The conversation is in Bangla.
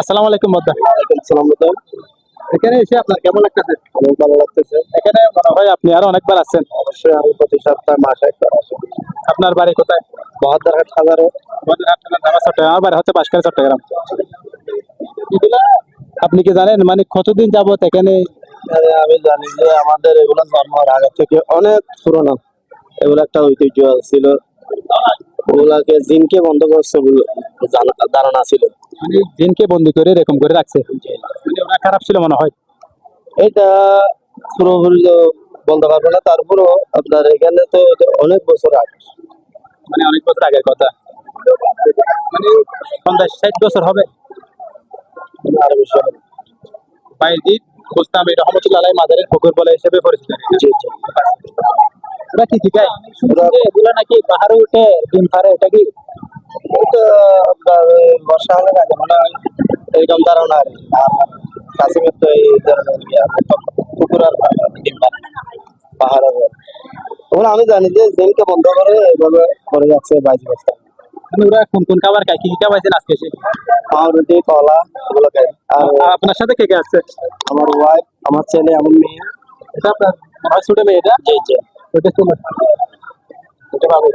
আসসালামু আলাইকুম বদ্দা। এখানে এসে আপনার কেমন লাগতেছে? অনেক ভালো লাগতেছে। এখানে মনে হয় আপনি আরও অনেকবার আসছেন। অবশ্যই আমি প্রতি সপ্তাহে মাসে একবার আসি। আপনার বাড়ি কোথায়? হাজারো। থানা, চট্টগ্রাম। আমার বাড়ি হচ্ছে বাঁশখালী চট্টগ্রাম। আপনি কি জানেন? মানে কতদিন যাবত এখানে? আমি জানি যে আমাদের এগুলো জন্মের আগে থেকে অনেক পুরনো। এগুলো একটা ঐতিহ্য ছিল। ওগুলাকে জিনকে বন্ধ করছে ধারণা ছিল। মানে জিনকে বন্দি করে এরকম করে রাখছে। মানে ওরা খারাপ ছিল মনে হয়। এটা পুরোপুরি বলতে পারব না। তারপরও আপনার এখানে তো অনেক বছর আগে। মানে অনেক বছর আগের কথা। মানে পঞ্চাশ ষাট বছর হবে। আরও। বাইজিদ গোস্তামি রহমতুল্লাহ মাদারের পুকুর বলে হিসেবে পরিচিত। ওরা কি কি গায় এগুলো নাকি পাহাড়ে উঠে ডিম পারে এটা কি? বর্ষা হলে মনে হয় এইরকম ধারণা আর। কাশ্মীর তো এই ধরনের আছে, তো পুকুর আর ডিম পারে না, পাহাড়ের ওগুলো আমি জানি যে জিনকে বন্ধ করে এইভাবে করে যাচ্ছে বাইশ বস্তা মানে ওরা কোন কোন খাবার খায়? কি খাওয়াইছেন আজকে পাউরুটি কলা এগুলো খাই আর আপনার সাথে কে কে আসছে আমার ওয়াইফ আমার ছেলে আমার মেয়ে। এটা আপনার ছোট মেয়ে এটা? জি জি। ওটা ছিল এটা বাবু